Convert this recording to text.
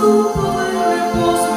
Купили